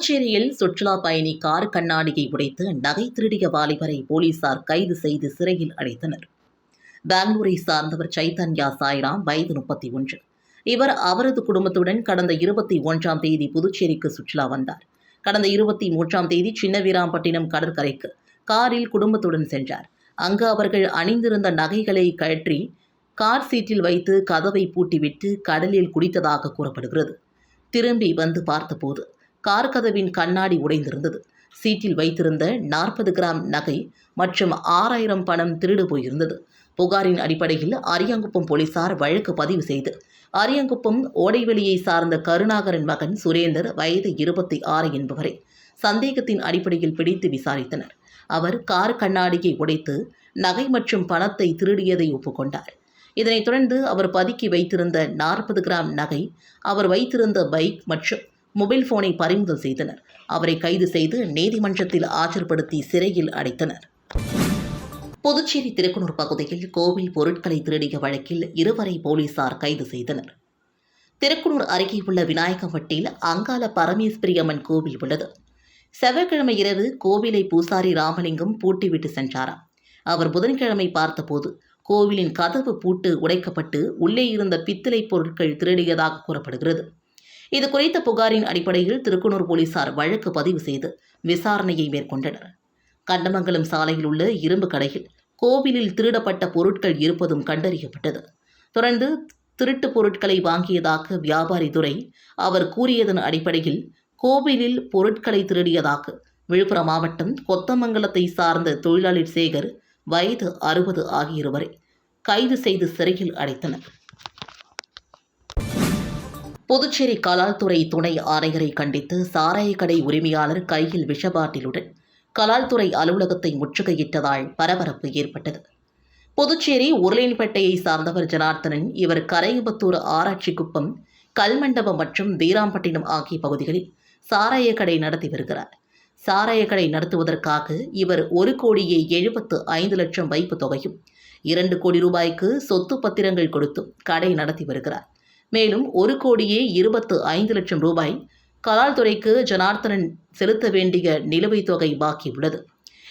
புதுச்சேரியில் சுற்றுலா பயணி கார் கண்ணாடியை உடைத்து நகை திருடிய வாலிபரை போலீசார் கைது செய்து சிறையில் அடைத்தனர். பெங்களூரை சார்ந்தவர் சைத்தன்யா சாய்ராம் வயது முப்பத்தி ஒன்று. இவர் அவரது குடும்பத்துடன் கடந்த இருபத்தி ஒன்றாம் தேதி புதுச்சேரிக்கு சுற்றுலா வந்தார். கடந்த இருபத்தி மூன்றாம் தேதி சின்னவீராம்பட்டினம் கடற்கரைக்கு காரில் குடும்பத்துடன் சென்றார். அங்கு அவர்கள் அணிந்திருந்த நகைகளை கழற்றி கார் சீட்டில் வைத்து கதவை பூட்டிவிட்டு கடலில் குடித்ததாக கூறப்படுகிறது. திரும்பி வந்து பார்த்தபோது கார் கதவின் கண்ணாடி உடைந்திருந்தது. சீட்டில் வைத்திருந்த நாற்பது கிராம் நகை மற்றும் ஆறாயிரம் பணம் திருடு போயிருந்தது. புகாரின் அடிப்படையில் அரியாங்குப்பம் போலீசார் வழக்கு பதிவு செய்து அரியாங்குப்பம் ஓடைவெளியை சார்ந்த கருணாகரன் மகன் சுரேந்தர் வயது இருபத்தி ஆறு என்பவரை சந்தேகத்தின் அடிப்படையில் பிடித்து விசாரித்தனர். அவர் கார் கண்ணாடியை உடைத்து நகை மற்றும் பணத்தை திருடியதை ஒப்புக்கொண்டார். இதனைத் தொடர்ந்து அவர் பதுக்கி வைத்திருந்த நாற்பது கிராம் நகை அவர் வைத்திருந்த பைக் மற்றும் மொபைல் போனை பறிமுதல் செய்தனர். அவரை கைது செய்து நீதிமன்றத்தில் ஆஜர்படுத்தி சிறையில் அடைத்தனர். புதுச்சேரி திருக்குனூர் பகுதியில் கோவில் பொருட்களை திருடிய வழக்கில் இருவரை போலீசார் கைது செய்தனர். திருக்குனூர் அருகே உள்ள விநாயகவட்டில் அங்காள பரமேஸ்வரி அம்மன் கோவில் உள்ளது. செவ்வாய்க்கிழமை இரவு கோவிலை பூசாரி ராமலிங்கம் பூட்டிவிட்டு சென்றாராம். அவர் புதன்கிழமை பார்த்தபோது கோவிலின் கதவு பூட்டு உடைக்கப்பட்டு உள்ளே இருந்த பித்தளை பொருட்கள் திருடியதாக கூறப்படுகிறது. இது குறித்த புகாரின் அடிப்படையில் திருக்குனூர் போலீசார் வழக்கு பதிவு செய்து விசாரணையை மேற்கொண்டனர். கண்டமங்கலம் சாலையில் உள்ள இரும்பு கடையில் கோவிலில் திருடப்பட்ட பொருட்கள் இருப்பதும் கண்டறியப்பட்டது. தொடர்ந்து திருட்டு பொருட்களை வாங்கியதாக வியாபாரி துறை அவர் கூறியதன் அடிப்படையில் கோவிலில் பொருட்களை திருடியதாக விழுப்புரம் மாவட்டம் கொத்தமங்கலத்தை சார்ந்த தொழிலாளி சேகர் வயது அறுபது ஆகியிருவரை கைது செய்து சிறையில் அடைத்தனர். புதுச்சேரி கலால்துறை துணை ஆணையரை கண்டித்து சாராய கடை உரிமையாளர் கையில் விஷபாட்டிலுடன் கலால்துறை அலுவலகத்தை முற்றுகையிட்டதால் பரபரப்பு ஏற்பட்டது. புதுச்சேரி உருளையன்பேட்டையை சார்ந்தவர் ஜனார்த்தனன் இவர் கரையம்பத்தூர் ஆராய்ச்சிக்குப்பம் கல்மண்டபம் மற்றும் வீராம்பட்டினம் ஆகிய பகுதிகளில் சாராய கடை நடத்தி வருகிறார். சாராய கடை நடத்துவதற்காக இவர் ஒரு கோடியே எழுபத்து ஐந்து லட்சம் வைப்பு தொகையும் இரண்டு கோடி ரூபாய்க்கு சொத்து பத்திரங்கள் கொடுத்தும் கடை நடத்தி வருகிறார். மேலும் ஒரு கோடியே இருபத்து ஐந்து லட்சம் ரூபாய் கலால்துறைக்கு ஜனார்த்தனன் செலுத்த வேண்டிய நிலுவைத் தொகை பாக்கி உள்ளது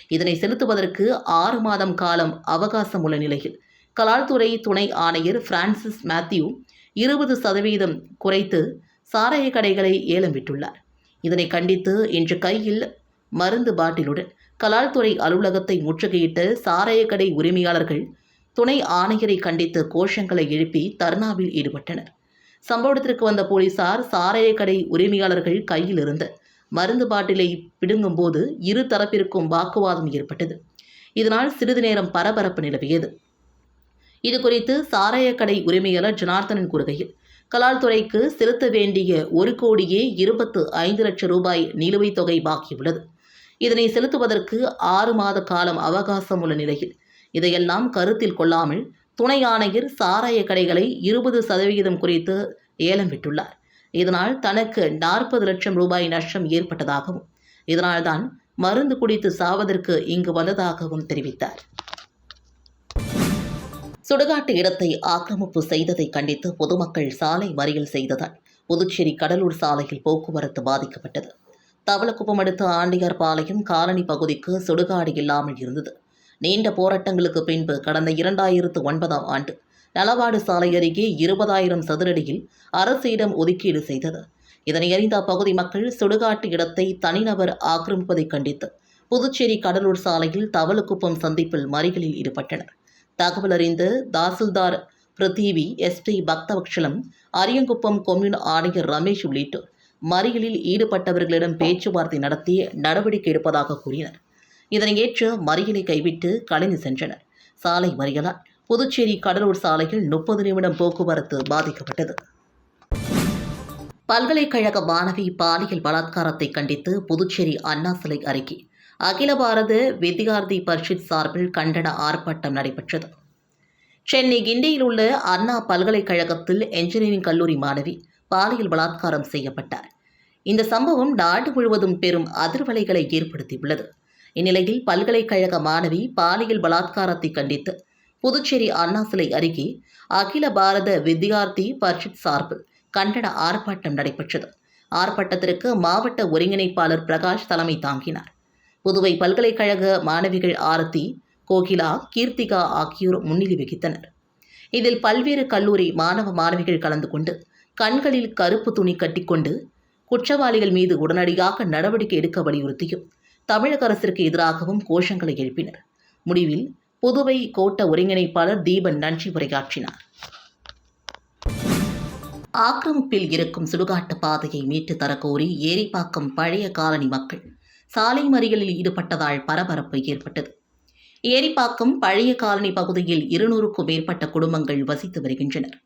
இதனை செலுத்துவதற்கு ஆறு மாதம் காலம் அவகாசம் உள்ள நிலையில் கலால்துறை துணை ஆணையர் பிரான்சிஸ் மேத்யூ இருபது சதவீதம் குறைத்து சாராய கடைகளை ஏலம் விட்டுள்ளார். இதனை கண்டித்து இன்று கையில் மருந்து பாட்டிலுடன் கலால்துறை அலுவலகத்தை முற்றுகையிட்ட சாராய கடை உரிமையாளர்கள் துணை ஆணையரை கண்டித்து கோஷங்களை எழுப்பி தர்ணாவில் ஈடுபட்டனர். சம்பவத்திற்கு வந்த போலீசார் சாராய கடை உரிமையாளர்கள் கையில் இருந்த மருந்து பாட்டிலை பிடுங்கும்போது இரு தரப்பிற்கும் வாக்குவாதம் ஏற்பட்டது. இதனால் சிறிது நேரம் பரபரப்பு நிலவியது. இது குறித்து சாராய கடை உரிமையாளர் ஜனார்த்தனன் கூறுகையில் கலால்துறைக்கு செலுத்த வேண்டிய ஒரு கோடியே இருபத்து ஐந்து லட்சம் ரூபாய் நிலுவைத் தொகை பாக்கியுள்ளது. இதனை செலுத்துவதற்கு ஆறு மாத காலம் அவகாசம் உள்ள நிலையில் இதையெல்லாம் கருத்தில் கொள்ளாமல் துணை ஆணையர் சாராய கடைகளை இருபது சதவிகிதம் குறித்து ஏலம் விட்டுள்ளார். இதனால் தனக்கு நாற்பது லட்சம் ரூபாய் நஷ்டம் ஏற்பட்டதாகவும் இதனால்தான் மருந்து குடித்து சாவதற்கு இங்கு வந்ததாகவும் தெரிவித்தார். சுடுகாட்டு இடத்தை ஆக்கிரமிப்பு செய்ததை கண்டித்து பொதுமக்கள் சாலை மறியல் செய்ததால் புதுச்சேரி கடலூர் சாலையில் போக்குவரத்து பாதிக்கப்பட்டது. தவளக்குப்பம் அடுத்த ஆண்டியார் பாளையம் காலனி பகுதிக்கு சுடுகாடு இல்லாமல் இருந்தது. நீண்ட போராட்டங்களுக்கு பின்பு கடந்த இரண்டாயிரத்து ஒன்பதாம் ஆண்டு நலவாடு சாலை அருகே இருபதாயிரம் சதுரடியில் அரசிடம் ஒதுக்கீடு செய்தது. இதனை அறிந்த அப்பகுதி மக்கள் சுடுகாட்டு இடத்தை தனிநபர் ஆக்கிரமிப்பதை கண்டித்து புதுச்சேரி கடலூர் சாலையில் தவளுக்குப்பம் சந்திப்பில் மறிகளில் ஈடுபட்டனர். தகவல் அறிந்து தாசில்தார் பிருத்திவி எஸ்பி பக்தவக்ஷலம் அரியங்குப்பம் கொம்யூன் ஆணையர் ரமேஷ் உள்ளிட்டோர் மறியலில் ஈடுபட்டவர்களிடம் பேச்சுவார்த்தை நடத்தி நடவடிக்கை எடுப்பதாக கூறினர். இதனை ஏற்று மறியலை கைவிட்டு கலைந்து சென்றனர். சாலை மறியலால் புதுச்சேரி கடலூர் சாலையில் முப்பது நிமிடம் போக்குவரத்து பாதிக்கப்பட்டது. பல்கலைக்கழக மாணவி பாலியல் பலாத்காரத்தை கண்டித்து புதுச்சேரி அண்ணா சிலை அருகே அகில பாரத வித்யார்த்தி பரிஷத் சார்பில் கண்டன ஆர்ப்பாட்டம் நடைபெற்றது. சென்னை கிண்டியில் உள்ள அண்ணா பல்கலைக்கழகத்தில் என்ஜினியரிங் கல்லூரி மாணவி பாலியல் பலாத்காரம் செய்யப்பட்டார். இந்த சம்பவம் நாடு முழுவதும் பெரும் அதிர்வலைகளை ஏற்படுத்தியுள்ளது. இந்நிலையில் பல்கலைக்கழக மாணவி பாலியல் பலாத்காரத்தை கண்டித்து புதுச்சேரி அண்ணா சிலை அருகே அகில பாரத வித்யார்த்தி பர்ஷித் சார்பில் கண்டன ஆர்ப்பாட்டம் நடைபெற்றது. ஆர்ப்பாட்டத்திற்கு மாவட்ட ஒருங்கிணைப்பாளர் பிரகாஷ் தலைமை தாங்கினார். புதுவை பல்கலைக்கழக மாணவிகள் ஆரத்தி கோகிலா கீர்த்திகா ஆகியோர் முன்னிலை வகித்தனர். இதில் பல்வேறு கல்லூரி மாணவ மாணவிகள் கலந்து கொண்டு கண்களில் கருப்பு துணி கட்டிக்கொண்டு குற்றவாளிகள் மீது உடனடியாக நடவடிக்கை எடுக்க வலியுறுத்தியும் தமிழக அரசிற்கு எதிராகவும் கோஷங்களை எழுப்பினர். முடிவில் புதுவை கோட்ட ஒருங்கிணைப்பாளர் தீபன் நன்றி உரையாற்றினார். ஆக்கிரமிப்பில் இருக்கும் சுடுகாட்டு பாதையை மீட்டு தரக்கோரி ஏரிப்பாக்கம் பழைய காலனி மக்கள் சாலை மறியலில் ஈடுபட்டதால் பரபரப்பு ஏற்பட்டது. ஏரிப்பாக்கம் பழைய காலனி பகுதியில் இருநூறுக்கும் மேற்பட்ட குடும்பங்கள் வசித்து வருகின்றனர்.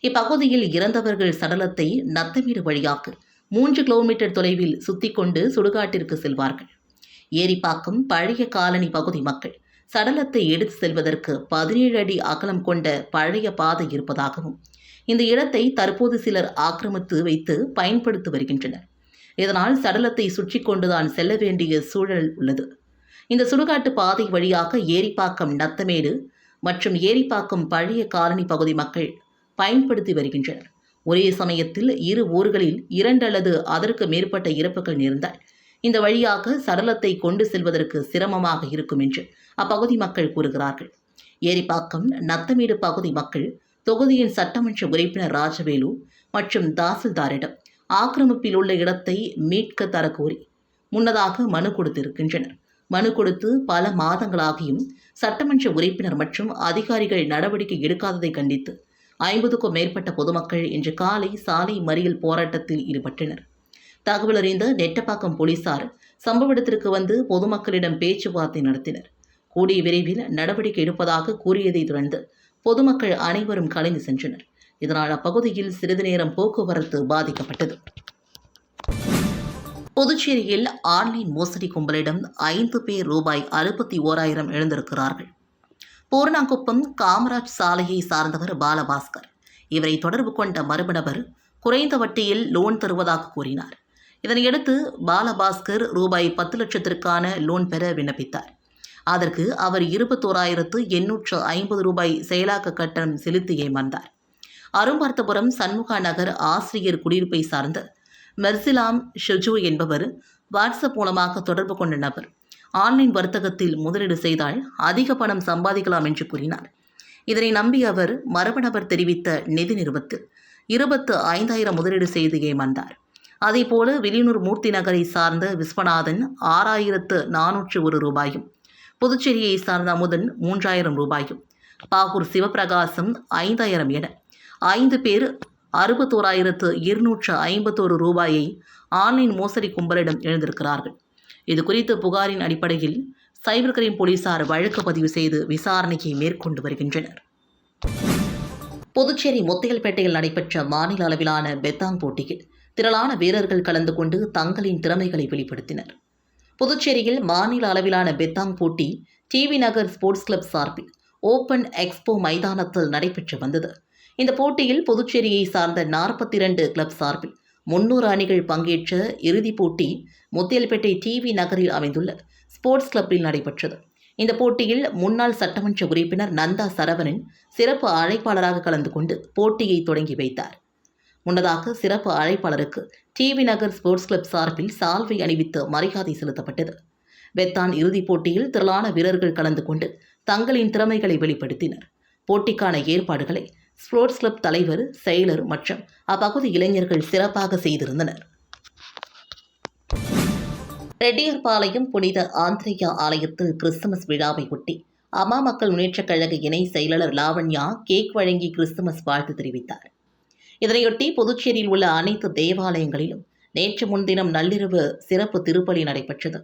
இப்பகுதியில் இறந்தவர்கள் சடலத்தை நத்தமீடு வழியாக மூன்று கிலோமீட்டர் தொலைவில் சுத்திக் கொண்டு சுடுகாட்டிற்கு செல்வார்கள். ஏரிப்பாக்கம் பழைய காலனி பகுதி மக்கள் சடலத்தை எடுத்து செல்வதற்கு பதினேழு அடி அகலம் கொண்ட பழைய பாதை இருப்பதாகவும் இந்த இடத்தை தற்போது சிலர் ஆக்கிரமித்து வைத்து பயன்படுத்தி வருகின்றனர். இதனால் சடலத்தை சுற்றி கொண்டுதான் செல்ல வேண்டிய சூழல் உள்ளது. இந்த சுடுகாட்டு பாதை வழியாக ஏரிப்பாக்கம் நத்தமேடு மற்றும் ஏரிப்பாக்கம் பழைய காலனி பகுதி மக்கள் பயன்படுத்தி வருகின்றனர். ஒரே சமயத்தில் இரு ஊர்களில் இரண்டு அல்லது அதற்கு மேற்பட்ட இறப்புகள் நேர்ந்தால் இந்த வழியாக சடலத்தை கொண்டு செல்வதற்கு சிரமமாக இருக்கும் என்று அப்பகுதி மக்கள் கூறுகிறார்கள். ஏரிப்பாக்கம் நத்தமேடு பகுதி மக்கள் தொகுதியின் சட்டமன்ற உறுப்பினர் ராஜவேலு மற்றும் தாசில்தாரிடம் ஆக்கிரமிப்பில் உள்ள இடத்தை மீட்க தரக்கோரி முன்னதாக மனு கொடுத்திருக்கின்றனர். மனு கொடுத்து பல மாதங்களாகியும் சட்டமன்ற உறுப்பினர் மற்றும் அதிகாரிகள் நடவடிக்கை எடுக்காததை கண்டித்து ஐம்பதுக்கும் மேற்பட்ட பொதுமக்கள் இன்று காலை சாலை மறியல் போராட்டத்தில் ஈடுபட்டனர். தகவல் அறிந்த நெட்டப்பாக்கம் போலீசார் சம்பவ இடத்திற்கு வந்து பொதுமக்களிடம் பேச்சுவார்த்தை நடத்தினர். கூடிய விரைவில் நடவடிக்கை எடுப்பதாக கூறியதை தொடர்ந்து பொதுமக்கள் அனைவரும் கலைந்து சென்றனர். இதனால் அப்பகுதியில் சிறிது நேரம் போக்குவரத்து பாதிக்கப்பட்டது. புதுச்சேரியில் ஆன்லைன் மோசடி கும்பலிடம் ஐந்து பேர் ரூபாய் அறுபத்தி ஓராயிரம் எழுந்திருக்கிறார்கள். பூர்ணாங்குப்பம் காமராஜ் சாலையை சார்ந்தவர் பாலபாஸ்கர். இவரை தொடர்பு கொண்ட மர்ம நபர் குறைந்த வட்டியில் லோன் தருவதாக கூறினார். இதனையடுத்து பாலபாஸ்கர் ரூபாய் பத்து லட்சத்திற்கான லோன் பெற விண்ணப்பித்தார். அதற்கு அவர் இருபத்தோராயிரத்து எண்ணூற்று ஐம்பது ரூபாய் செயலாக்க கட்டணம் செலுத்தி ஏமாந்தார். அரும்பார்த்தபுரம் சண்முகா நகர் ஆசிரியர் குடியிருப்பை சார்ந்த மெர்சிலாம் ஷெஜு என்பவர் வாட்ஸ்அப் மூலமாக தொடர்பு கொண்ட நபர் ஆன்லைன் வர்த்தகத்தில் முதலீடு செய்தால் அதிக பணம் சம்பாதிக்கலாம் என்று கூறினார். இதனை நம்பி அவர் மரபு நபர் தெரிவித்த நிதி நிறுவத்தில் இருபத்து ஐந்தாயிரம் முதலீடு செய்து ஏமாந்தார். அதேபோல வெளியூர் மூர்த்தி நகரை சார்ந்த விஸ்வநாதன் ஆறாயிரத்து நானூற்று ஒரு ரூபாயும் புதுச்சேரியை சார்ந்த அமுதன் மூன்றாயிரம் ரூபாயும் பாகூர் சிவபிரகாசம் ஐந்தாயிரம் என ஐந்து பேர் அறுபத்தோராயிரத்து இருநூற்று ஐம்பத்தோரு ரூபாயை ஆன்லைன் மோசடி கும்பலிடம் எழுந்திருக்கிறார்கள். இது குறித்து புகாரின் அடிப்படையில் சைபர் கிரைம் போலீசார் வழக்கு பதிவு செய்து விசாரணையை மேற்கொண்டு வருகின்றனர். புதுச்சேரி முத்தியல்பேட்டையில் நடைபெற்ற மாநில அளவிலான பெத்தாங் போட்டியில் திரளான வீரர்கள் கலந்து கொண்டு தங்களின் திறமைகளை வெளிப்படுத்தினர். புதுச்சேரியில் மாநில அளவிலான பெத்தாங் போட்டி டிவி நகர் ஸ்போர்ட்ஸ் கிளப் சார்பில் ஓபன் எக்ஸ்போ மைதானத்தில் நடைபெற்று வந்தது. இந்த போட்டியில் புதுச்சேரியை சார்ந்த நாற்பத்தி இரண்டு கிளப் சார்பில் முன்னூறு அணிகள் பங்கேற்ற இறுதிப் போட்டி முத்தியல்பேட்டை டிவி நகரில் அமைந்துள்ள ஸ்போர்ட்ஸ் கிளப்பில் நடைபெற்றது. இந்த போட்டியில் முன்னாள் சட்டமன்ற உறுப்பினர் நந்தா சரவணன் சிறப்பு அழைப்பாளராக கலந்து கொண்டு போட்டியை தொடங்கி வைத்தார். முன்னதாக சிறப்பு அழைப்பாளருக்கு டிவி நகர் ஸ்போர்ட்ஸ் கிளப் சார்பில் சால்வை அணிவித்து மரியாதை செலுத்தப்பட்டது. பெத்தான் இறுதிப் போட்டியில் திரளான வீரர்கள் கலந்து கொண்டு தங்களின் திறமைகளை வெளிப்படுத்தினர். போட்டிக்கான ஏற்பாடுகளை ஸ்போர்ட்ஸ் கிளப் தலைவர் செயலர் மற்றும் அப்பகுதி இளைஞர்கள் சிறப்பாக செய்திருந்தனர். ரெட்டியார்பாளையம் புனித ஆந்திரேயா ஆலயத்தில் கிறிஸ்துமஸ் விழாவை ஒட்டி அம்மா மக்கள் முன்னேற்றக் கழக இணை செயலாளர் லாவண்யா கேக் வழங்கி கிறிஸ்துமஸ் வாழ்த்து தெரிவித்தார். இதனையொட்டி புதுச்சேரியில் உள்ள அனைத்து தேவாலயங்களிலும் நேற்று முன்தினம் நள்ளிரவு சிறப்பு திருப்பலி நடைபெற்றது.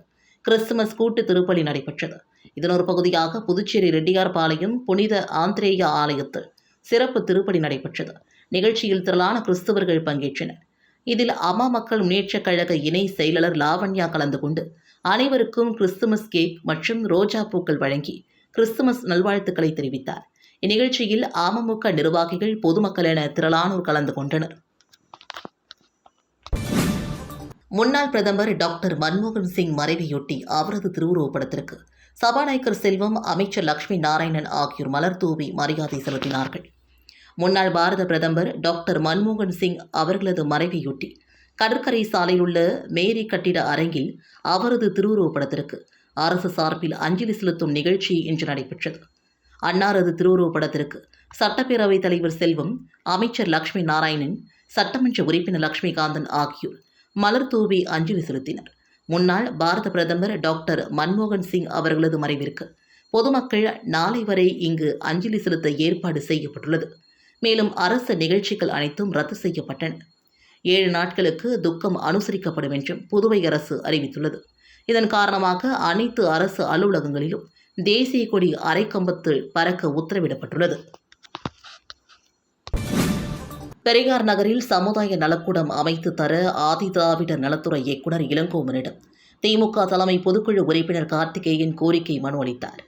கிறிஸ்துமஸ் கூட்டு திருப்பலி நடைபெற்றது. இதன் ஒரு பகுதியாக புதுச்சேரி ரெட்டியார் பாளையம் புனித ஆந்திரேய ஆலயத்தில் சிறப்பு திருப்பலி நடைபெற்றது. நிகழ்ச்சியில் திரளான கிறிஸ்தவர்கள் பங்கேற்றனர். இதில் அம்மா மக்கள் முன்னேற்றக் கழக இணை செயலாளர் லாவண்யா கலந்து கொண்டு அனைவருக்கும் கிறிஸ்துமஸ் கேக் மற்றும் ரோஜா பூக்கள் வழங்கி கிறிஸ்துமஸ் நல்வாழ்த்துக்களை தெரிவித்தார். இந்நிகழ்ச்சியில் அமமுக நிர்வாகிகள் பொதுமக்கள் என திரளானோர் கலந்து கொண்டனர். முன்னாள் பிரதமர் டாக்டர் மன்மோகன் சிங் மறைவையொட்டி அவரது திருவுருவப்படத்திற்கு சபாநாயகர் செல்வம் அமைச்சர் லட்சுமி நாராயணன் ஆகியோர் மலர் தூவி மரியாதை செலுத்தினார்கள். முன்னாள் பாரத பிரதமர் டாக்டர் மன்மோகன் சிங் அவர்களது மறைவையொட்டி கடற்கரை சாலையில் உள்ள மேரி கட்டிட அரங்கில் அவரது திருவுருவப்படத்திற்கு அரசு சார்பில் அஞ்சலி செலுத்தும் நிகழ்ச்சி இன்று நடைபெற்றது. அன்னாரது திருவுருவப் படத்திற்கு சட்டப்பேரவைத் தலைவர் செல்வம் அமைச்சர் லக்ஷ்மி நாராயணன் சட்டமன்ற உறுப்பினர் லக்ஷ்மிகாந்தன் ஆகியோர் மலர் தூவி அஞ்சலி செலுத்தினர். முன்னாள் பாரத பிரதமர் டாக்டர் மன்மோகன் சிங் அவர்களது மறைவிற்கு பொதுமக்கள் நாளை வரை இங்கு அஞ்சலி செலுத்த ஏற்பாடு செய்யப்பட்டுள்ளது. மேலும் அரசு நிகழ்ச்சிகள் அனைத்தும் ரத்து செய்யப்பட்டன. ஏழு நாட்களுக்கு துக்கம் அனுசரிக்கப்படும் என்றும் புதுவை அரசு அறிவித்துள்ளது. இதன் காரணமாக அனைத்து அரசு அலுவலகங்களிலும் தேசிய கொடி அரைக்கம்பத்தில் பறக்க உத்தரவிடப்பட்டுள்ளது. பெரியார் நகரில் சமுதாய நலக்கூடம் அமைத்து தர ஆதிதிராவிட நலத்துறை இயக்குனர் இளங்கோமனிடம் திமுக தலைமை பொதுக்குழு உறுப்பினர் கார்த்திகேயன் கோரிக்கை மனு அளித்தார்.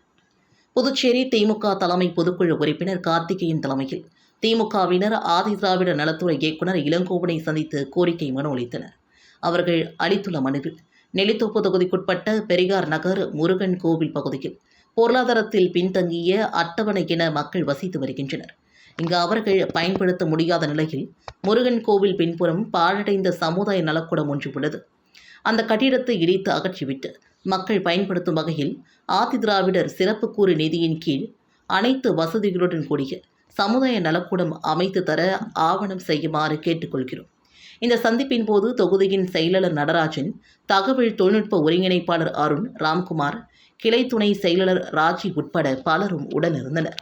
புதுச்சேரி திமுக தலைமை பொதுக்குழு உறுப்பினர் கார்த்திகேயன் தலைமையில் திமுகவினர் ஆதிதிராவிட நலத்துறை இயக்குனர் இளங்கோவனை சந்தித்து கோரிக்கை மனு அளித்தனர். அவர்கள் அளித்துள்ள மனுவில் நெல்லித்தோப்பு தொகுதிக்குட்பட்ட பெரியார் நகர் முருகன் கோவில் பகுதியில் பொருளாதாரத்தில் பின்தங்கிய அட்டவணை என மக்கள் வசித்து வருகின்றனர். இங்கு அவர்கள் பயன்படுத்த முடியாத நிலையில் முருகன் கோவில் பின்புறம் பாழடைந்த சமுதாய நலக்கூடம் ஒன்று உள்ளது. அந்த கட்டிடத்தை இடித்து அகற்றிவிட்டு மக்கள் பயன்படுத்தும் வகையில் ஆதி திராவிடர் சிறப்பு கூறு நிதியின் கீழ் அனைத்து வசதிகளுடன் கூடிய சமுதாய நலக்கூடம் அமைத்து தர ஆவணம் செய்யுமாறு கேட்டுக்கொள்கிறோம். இந்த சந்திப்பின் போது தொகுதியின் செயலாளர் நடராஜன் தகவல் தொழில்நுட்ப ஒருங்கிணைப்பாளர் அருண் ராம்குமார் கிளை துணை செயலாளர் ராஜி உட்பட பலரும் உடனிருந்தனர்.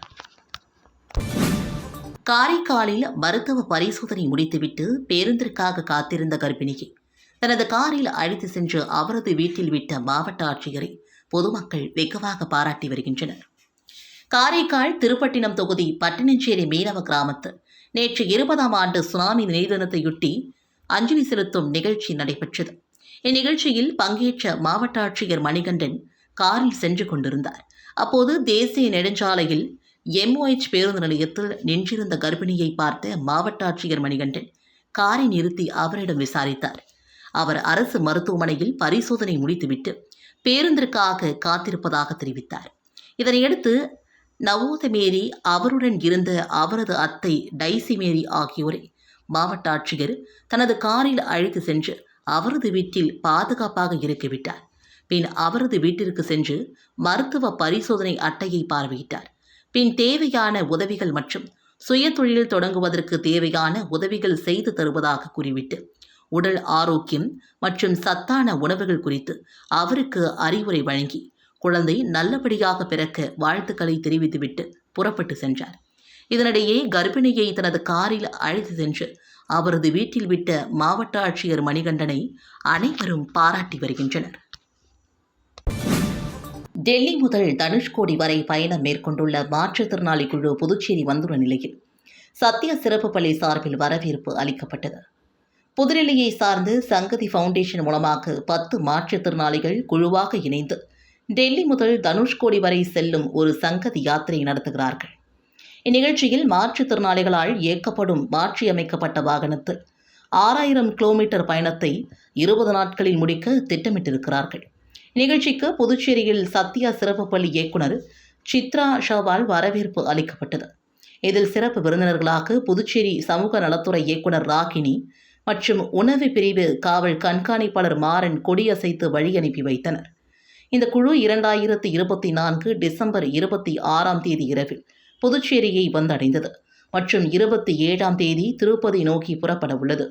காரைக்காலில் மருத்துவ பரிசோதனை முடித்துவிட்டு பேருந்திற்காக காத்திருந்த கர்ப்பிணியை தனது காரில் அழைத்து சென்று அவரது வீட்டில் விட்ட மாவட்ட ஆட்சியரை பொதுமக்கள் வெகுவாக பாராட்டி வருகின்றனர். காரைக்கால் திருப்பட்டினம் தொகுதி பட்டினஞ்சேரி மீனவ கிராமத்தில் நேற்று இருபதாம் ஆண்டு சுனாமி நினைவு அஞ்சலி செலுத்தும் நிகழ்ச்சி நடைபெற்றது. இந்நிகழ்ச்சியில் பங்கேற்ற மாவட்ட ஆட்சியர் மணிகண்டன் காரில் சென்று கொண்டிருந்தார். அப்போது தேசிய நெடுஞ்சாலையில் எம்ஓஹெச் பேருந்து நிலையத்தில் நின்றிருந்த கர்ப்பிணியை பார்த்த மாவட்ட ஆட்சியர் மணிகண்டன் காரை நிறுத்தி அவரிடம் விசாரித்தார். அவர் அரசு மருத்துவமனையில் பரிசோதனை முடித்துவிட்டு பேருந்திற்காக காத்திருப்பதாக தெரிவித்தார். இதனையடுத்து நவோத மேரி அவருடன் இருந்த அவரது அத்தை டைசி மேரி ஆகியோரை மாவட்ட ஆட்சியர் தனது காரில் அழைத்து சென்று அவரது வீட்டில் பாதுகாப்பாக இறக்கிவிட்டார். பின் அவரது வீட்டிற்கு சென்று மருத்துவ பரிசோதனை அட்டையை பார்வையிட்டார். பின் தேவையான உதவிகள் மற்றும் சுய தொழில் தொடங்குவதற்கு தேவையான உதவிகள் செய்து தருவதாக கூறிவிட்டு உடல் ஆரோக்கியம் மற்றும் சத்தான உணவுகள் குறித்து அவருக்கு அறிவுரை வழங்கி குழந்தை நல்லபடியாக பிறக்க வாழ்த்துக்களை தெரிவித்துவிட்டு புறப்பட்டு சென்றார். இதனிடையே கர்ப்பிணியை தனது காரில் அழைத்து சென்று அவரது வீட்டில் விட்ட மாவட்ட ஆட்சியர் மணிகண்டனை அனைவரும் பாராட்டி வருகின்றனர். டெல்லி முதல் தனுஷ்கோடி வரை பயணம் மேற்கொண்டுள்ள மாற்றுத்திறனாளி குழு புதுச்சேரி வந்துள்ள நிலையில் சத்திய சிறப்பு பள்ளி சார்பில் வரவேற்பு அளிக்கப்பட்டது. புதுடெல்லியை சார்ந்து சங்கதி ஃபவுண்டேஷன் மூலமாக பத்து மாற்றுத்திறனாளிகள் குழுவாக இணைந்து டெல்லி முதல் தனுஷ்கோடி வரை செல்லும் ஒரு சங்கதி யாத்திரை நடத்துகிறார்கள். இந்நிகழ்ச்சியில் மாற்றுத்திறனாளிகளால் இயக்கப்படும் மாற்றியமைக்கப்பட்ட வாகனத்தில் ஆறாயிரம் கிலோமீட்டர் பயணத்தை இருபது நாட்களில் முடிக்க திட்டமிட்டிருக்கிறார்கள். நிகழ்ச்சிக்கு புதுச்சேரியில் சத்யா சிறப்பு பள்ளி இயக்குனர் சித்ரா ஷவால் வரவேற்பு அளிக்கப்பட்டது. இதில் சிறப்பு விருந்தினர்களாக புதுச்சேரி சமூக நலத்துறை இயக்குனர் ராகினி மற்றும் உணவு பிரிவு காவல் கண்காணிப்பாளர் மாறன் கொடியசைத்து வழி அனுப்பி வைத்தனர். இந்த குழு இரண்டாயிரத்தி இருபத்தி நான்கு டிசம்பர் இருபத்தி ஆறாம் தேதி இரவில் புதுச்சேரியை வந்தடைந்தது மற்றும் இருபத்தி ஏழாம் தேதி திருப்பதி நோக்கி புறப்பட உள்ளது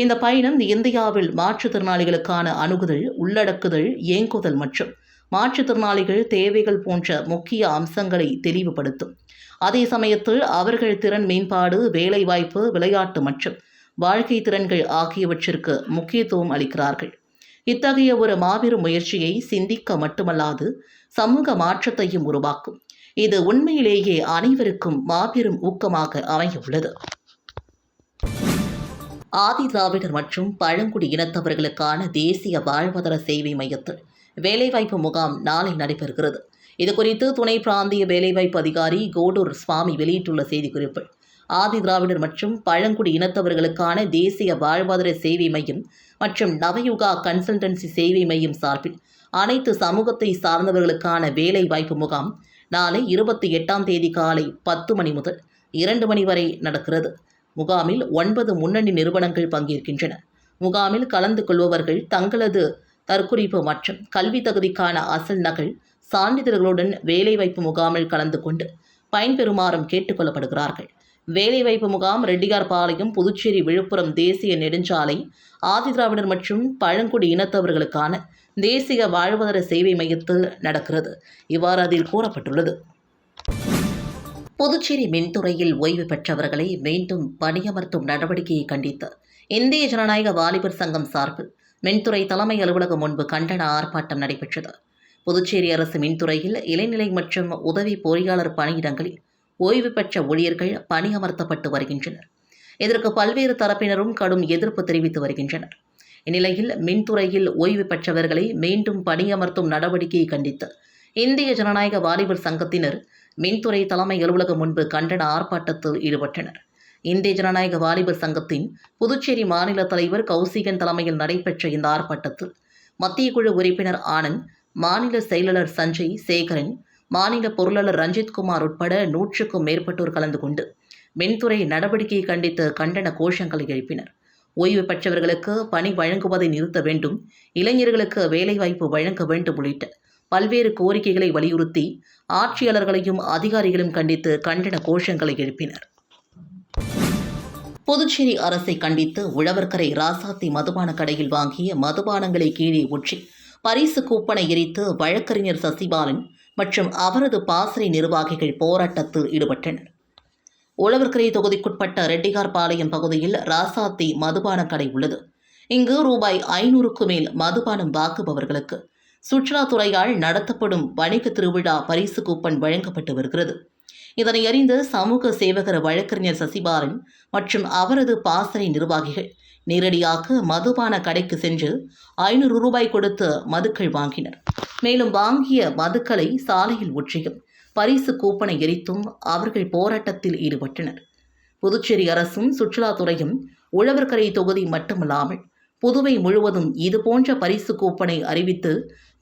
இந்த பயணம் இந்தியாவில் மாற்றுத்திறனாளிகளுக்கான அணுகுதல் உள்ளடக்குதல் இயங்குதல் மற்றும் மாற்றுத்திறனாளிகள் தேவைகள் போன்ற முக்கிய அம்சங்களை தெளிவுபடுத்தும். அதே சமயத்தில் அவர்கள் திறன் மேம்பாடு வேலைவாய்ப்பு விளையாட்டு மற்றும் வாழ்க்கை திறன்கள் ஆகியவற்றிற்கு முக்கியத்துவம் அளிக்கிறார்கள். இத்தகைய ஒரு மாபெரும் முயற்சியை சிந்திக்க மட்டுமல்லாது சமூக மாற்றத்தையும் உருவாக்கும். இது உண்மையிலேயே அனைவருக்கும் மாபெரும் ஊக்கமாக அமையவுள்ளது. ஆதி திராவிடர் மற்றும் பழங்குடி இனத்தவர்களுக்கான தேசிய வாழ்வாதார சேவை மையத்தில் வேலைவாய்ப்பு முகாம் நாளை நடைபெறுகிறது. இதுகுறித்து துணை பிராந்திய வேலைவாய்ப்பு அதிகாரி கோடூர் சுவாமி வெளியிட்டுள்ள செய்திக்குறிப்பு. ஆதி திராவிடர் மற்றும் பழங்குடி இனத்தவர்களுக்கான தேசிய வாழ்வாதார சேவை மையம் மற்றும் நவயுகா கன்சல்டன்சி சேவை மையம் சார்பில் அனைத்து சமூகத்தை சார்ந்தவர்களுக்கான வேலை வாய்ப்பு முகாம் நாளை இருபத்தி எட்டாம் தேதி காலை பத்து மணி முதல் இரண்டு மணி வரை நடக்கிறது. முகாமில் ஒன்பது முன்னணி நிறுவனங்கள் பங்கேற்கின்றன. முகாமில் கலந்து கொள்பவர்கள் தங்களது தற்குறிப்பு மற்றும் கல்வி தகுதிக்கான அசல் நகல் சான்றிதழ்களுடன் வேலைவாய்ப்பு முகாமில் கலந்து கொண்டு பயன்பெறுமாறும் கேட்டுக்கொள்ளப்படுகிறார்கள் வேலைவாய்ப்பு முகாம் ரெட்டியார்பாளையம் புதுச்சேரி விழுப்புரம் தேசிய நெடுஞ்சாலை ஆதிதிராவிடர் மற்றும் பழங்குடி இனத்தவர்களுக்கான தேசிய வாழ்வாதார சேவை மையத்தில் நடக்கிறது. இவ்வாறு அதில் கூறப்பட்டுள்ளது. புதுச்சேரி மின்துறையில் ஓய்வு பெற்றவர்களை மீண்டும் பணியமர்த்தும் நடவடிக்கையை கண்டித்து இந்திய ஜனநாயக வாலிபர் சங்கம் சார்பில் மின்துறை தலைமை அலுவலகம் முன்பு கண்டன ஆர்ப்பாட்டம் நடைபெற்றது. புதுச்சேரி அரசு மின்துறையில் இளைநிலை மற்றும் உதவி பொறியாளர் பணியிடங்களில் ஓய்வு பெற்ற ஊழியர்கள் பணியமர்த்தப்பட்டு வருகின்றனர். இதற்கு பல்வேறு தரப்பினரும் கடும் எதிர்ப்பு தெரிவித்து வருகின்றனர். இந்நிலையில் மின்துறையில் ஓய்வு பெற்றவர்களை மீண்டும் பணியமர்த்தும் நடவடிக்கையை கண்டித்து இந்திய ஜனநாயக வாலிபர் சங்கத்தினர் மின்துறை தலைமை அலுவலகம் முன்பு கண்டன ஆர்ப்பாட்டத்தில் ஈடுபட்டனர். இந்திய ஜனநாயக வாலிபர் சங்கத்தின் புதுச்சேரி மாநில தலைவர் கௌசிகன் தலைமையில் நடைபெற்ற இந்த ஆர்ப்பாட்டத்தில் மத்திய குழு உறுப்பினர் ஆனந்த் மாநில செயலாளர் சஞ்சய் சேகரன் மாநில பொருளாளர் ரஞ்சித்குமார் உட்பட நூற்றுக்கும் மேற்பட்டோர் கலந்து கொண்டு மின்துறை நடவடிக்கையை கண்டித்து கண்டன கோஷங்களை எழுப்பினர். ஓய்வு பெற்றவர்களுக்கு பணி வழங்குவதை நிறுத்த வேண்டும் இளைஞர்களுக்கு வேலைவாய்ப்பு வழங்க வேண்டும் உள்ளிட்ட பல்வேறு கோரிக்கைகளை வலியுறுத்தி ஆட்சியாளர்களையும் அதிகாரிகளும் கண்டித்து கண்டன கோஷங்களை எழுப்பினர். புதுச்சேரி அரசை கண்டித்து உழவர்கரை ராசாத்தி மதுபான கடையில் வாங்கிய மதுபானங்களை கீழே ஊற்றி பரிசு கூப்பனை எரித்து வழக்கறிஞர் சசிபாலன் மற்றும் அவரது பாசறை நிர்வாகிகள் போராட்டத்தில் ஈடுபட்டனர். உழவர்கரை தொகுதிக்குட்பட்ட ரெட்டிகார்பாளையம் பகுதியில் ராசாத்தி மதுபான கடை உள்ளது. இங்கு ரூபாய் ஐநூறுக்கு மேல் மதுபானம் வாங்குபவர்களுக்கு சுற்றுலாத்துறையால் நடத்தப்படும் வணிக திருவிழா பரிசு கூப்பன் வழங்கப்பட்டு வருகிறது. இதனை அறிந்த சமூக சேவகர் வழக்கறிஞர் சசிபாலன் மற்றும் அவரது பாசறை நிர்வாகிகள் நேரடியாக மதுபான கடைக்கு சென்று ஐநூறு ரூபாய் கொடுத்து மதுக்கள் வாங்கினர். மேலும் வாங்கிய மதுக்களை சாலையில் ஒற்றியும் பரிசு கூப்பனை எரித்தும் அவர்கள் போராட்டத்தில் ஈடுபட்டனர். புதுச்சேரி அரசும் சுற்றுலாத்துறையும் உழவர்கரை தொகுதி மட்டுமல்லாமல் புதுவை முழுவதும் இதுபோன்ற பரிசு கூப்பனை அறிவித்து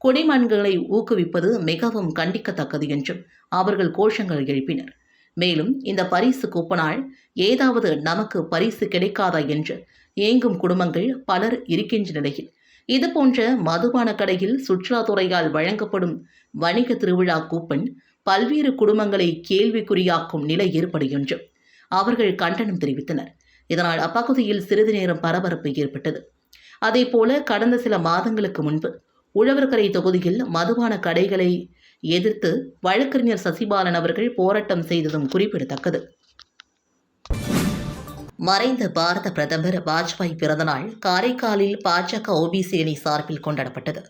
குடிமண்களை ஊக்குவிப்பது மிகவும் கண்டிக்கத்தக்கது என்றும் அவர்கள் கோஷங்கள் எழுப்பினர். மேலும் இந்த பரிசு கூப்பனால் ஏதாவது நமக்கு பரிசு கிடைக்காதா என்று ஏங்கும் குடும்பங்கள் பலர் இருக்கின்ற நிலையில் இதுபோன்ற மதுபான கடையில் சுற்றுலாத்துறையால் வழங்கப்படும் வணிக திருவிழா கூப்பன் பல்வேறு குடும்பங்களை கேள்விக்குறியாக்கும் நிலை ஏற்படும் என்றும் அவர்கள் கண்டனம் தெரிவித்தனர். இதனால் அப்பகுதியில் சிறிது நேரம் பரபரப்பு ஏற்பட்டது. அதேபோல கடந்த சில மாதங்களுக்கு முன்பு உழவர்கரை தொகுதியில் மதுபான கடைகளை எதிர்த்து வழக்கறிஞர் சசிபாலன் அவர்கள் போராட்டம் செய்ததும் குறிப்பிடத்தக்கது. மறைந்த பாரத பிரதமர் வாஜ்பாய் பிறந்தநாள் காரைக்காலில் பாஜக ஓபிசி அணி சார்பில் கொண்டாடப்பட்டது.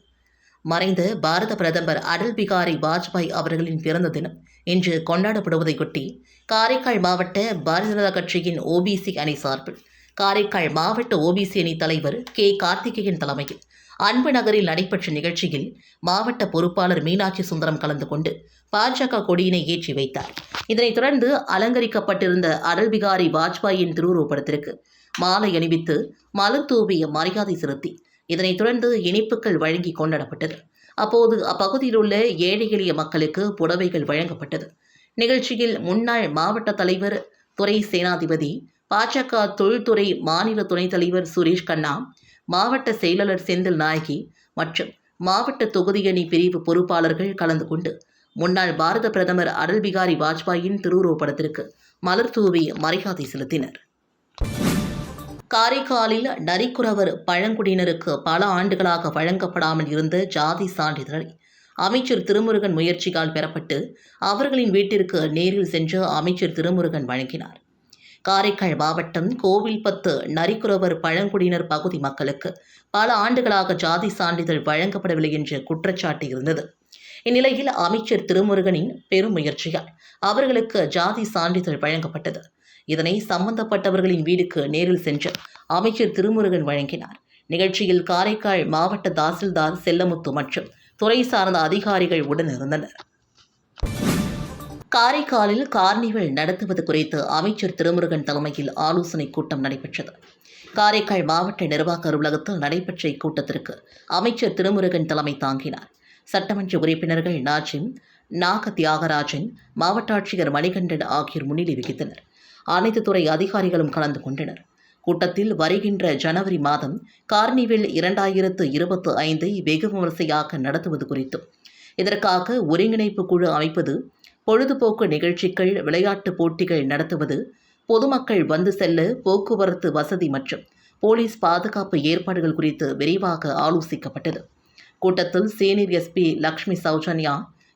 மறைந்த பாரத பிரதமர் அடல் பிகாரி வாஜ்பாய் அவர்களின் பிறந்த தினம் இன்று கொண்டாடப்படுவதையொட்டி காரைக்கால் மாவட்ட பாரதிய ஜனதா கட்சியின் ஓபிசி அணி சார்பில் காரைக்கால் மாவட்ட ஓபிசி அணி தலைவர் கே. கார்த்திகேயன் தலைமையில் அன்பு நகரில் நடைபெற்ற நிகழ்ச்சியில் மாவட்ட பொறுப்பாளர் மீனாட்சி சுந்தரம் கலந்து கொண்டு பாஜக கொடியினை ஏற்றி வைத்தார். இதனைத் தொடர்ந்து அலங்கரிக்கப்பட்டிருந்த அடல் பிகாரி வாஜ்பாயின் திருவுருவப்படத்திற்கு மாலை அணிவித்து மலர் தூவிய மரியாதை செலுத்தி இதனைத் தொடர்ந்து இனிப்புகள் வழங்கி கொண்டாடப்பட்டது. அப்போது அப்பகுதியில் உள்ள ஏழை எளிய மக்களுக்கு புடவைகள் வழங்கப்பட்டது. நிகழ்ச்சியில் முன்னாள் மாவட்ட தலைவர் துறை சேனாதிபதி பாஜக தொழில்துறை மாநில துணைத் தலைவர் சுரேஷ் கண்ணா மாவட்ட செயலாளர் செந்தில் நாயகி மற்றும் மாவட்ட தொகுதியணி பிரிவு பொறுப்பாளர்கள் கலந்து கொண்டு முன்னாள் பாரத பிரதமர் அடல் பிகாரி வாஜ்பாயின் திருவுருவப்படத்திற்கு மலர் தூவி மரியாதை செலுத்தினர். காரைக்காலில் நரிக்குறவர் பழங்குடியினருக்கு பல ஆண்டுகளாக வழங்கப்படாமல் இருந்த ஜாதி சான்றிதழை அமைச்சர் திருமுருகன் முயற்சியால் பெறப்பட்டு அவர்களின் வீட்டிற்கு நேரில் சென்று அமைச்சர் திருமுருகன் வழங்கினார். காரைக்கால் மாவட்டம் கோவில்பத்து நரிக்குறவர் பழங்குடியினர் பகுதி மக்களுக்கு பல ஆண்டுகளாக ஜாதி சான்றிதழ் வழங்கப்படவில்லை என்ற குற்றச்சாட்டு இருந்தது. இந்நிலையில் அமைச்சர் திருமுருகனின் பெருமுயற்சியால் அவர்களுக்கு ஜாதி சான்றிதழ் வழங்கப்பட்டது. இதனை சம்பந்தப்பட்டவர்களின் வீடுக்கு நேரில் சென்று அமைச்சர் திருமுருகன் வழங்கினார். நிகழ்ச்சியில் காரைக்கால் மாவட்ட தாசில்தார் செல்லமுத்து மற்றும் துறை சார்ந்த அதிகாரிகள் உடனிருந்தனர் காரைக்காலில் கார்னிவல் நடத்துவது குறித்து அமைச்சர் திருமுருகன் தலைமையில் ஆலோசனைக் கூட்டம் நடைபெற்றது. காரைக்கால் மாவட்ட நிர்வாக அலுவலகத்தில் நடைபெற்ற இக்கூட்டத்திற்கு அமைச்சர் திருமுருகன் தலைமை தாங்கினார். சட்டமன்ற உறுப்பினர்கள் நாஜிம் நாக தியாகராஜன் மாவட்ட ஆட்சியர் மணிகண்டன் ஆகியோர் முன்னிலை வகித்தனர். அனைத்து துறை அதிகாரிகளும் கலந்து கொண்டனர். கூட்டத்தில் வருகின்ற ஜனவரி மாதம் கார்னிவெல் இரண்டாயிரத்து இருபத்து ஐந்தை வெகு விமரிசையாக நடத்துவது குறித்தும் இதற்காக ஒருங்கிணைப்பு குழு அமைப்பது பொழுதுபோக்கு நிகழ்ச்சிகள் விளையாட்டுப் போட்டிகள் நடத்துவது பொதுமக்கள் வந்து செல்ல போக்குவரத்து வசதி மற்றும் போலீஸ் பாதுகாப்பு ஏற்பாடுகள் குறித்து விரிவாக ஆலோசிக்கப்பட்டது. கூட்டத்தில் சீனியர் எஸ்பி லக்ஷ்மி சௌஜன்யா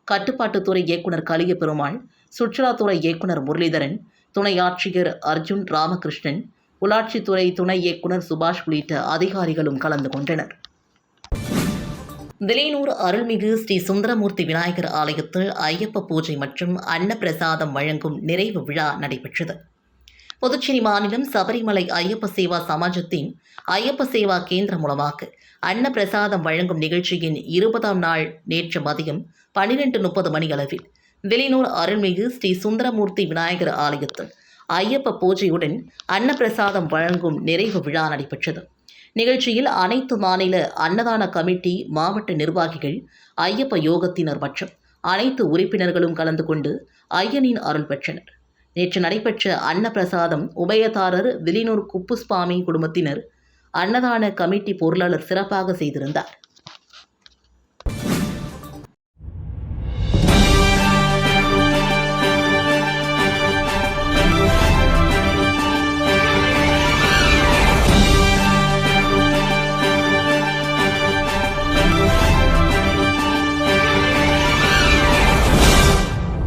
கட்டுப்பாட்டுத்துறை இயக்குனர் கலிய பெருமாள் சுற்றுலாத்துறை இயக்குனர் முரளிதரன் துணை ஆட்சியர் அர்ஜுன் ராமகிருஷ்ணன் உள்ளாட்சித்துறை துணை இயக்குனர் சுபாஷ் உள்ளிட்ட அதிகாரிகளும் கலந்து கொண்டனர். விலையனூர் அருள்மிகு ஸ்ரீ சுந்தரமூர்த்தி விநாயகர் ஆலயத்தில் ஐயப்ப பூஜை மற்றும் அன்னப்பிரசாதம் வழங்கும் நிறைவு விழா நடைபெற்றது. புதுச்சேரி மாநிலம் சபரிமலை ஐயப்ப சேவா சமாஜத்தின் ஐயப்ப சேவா கேந்திரம் மூலமாக அன்னப்பிரசாதம் வழங்கும் நிகழ்ச்சியின் இருபதாம் நாள் நேற்று மதியம் பன்னிரெண்டு முப்பது மணி அளவில் விலையனூர் அருள்மிகு ஸ்ரீ சுந்தரமூர்த்தி விநாயகர் ஆலயத்தில் ஐயப்ப பூஜையுடன் அன்னப்பிரசாதம் வழங்கும் நிறைவு விழா நடைபெற்றது. நிகழ்ச்சியில் அனைத்து மாநில அன்னதான கமிட்டி மாவட்ட நிர்வாகிகள் ஐயப்ப யோகத்தினர் மற்றும் அனைத்து உறுப்பினர்களும் கலந்து கொண்டு ஐயனின் அருள் பெற்றனர். நேற்று நடைபெற்ற அன்னப்பிரசாதம் உபயதாரர் விலினூர் குப்புஸ்வாமி குடும்பத்தினர் அன்னதான கமிட்டி பொருளாளர் சிறப்பாக செய்திருந்தார்.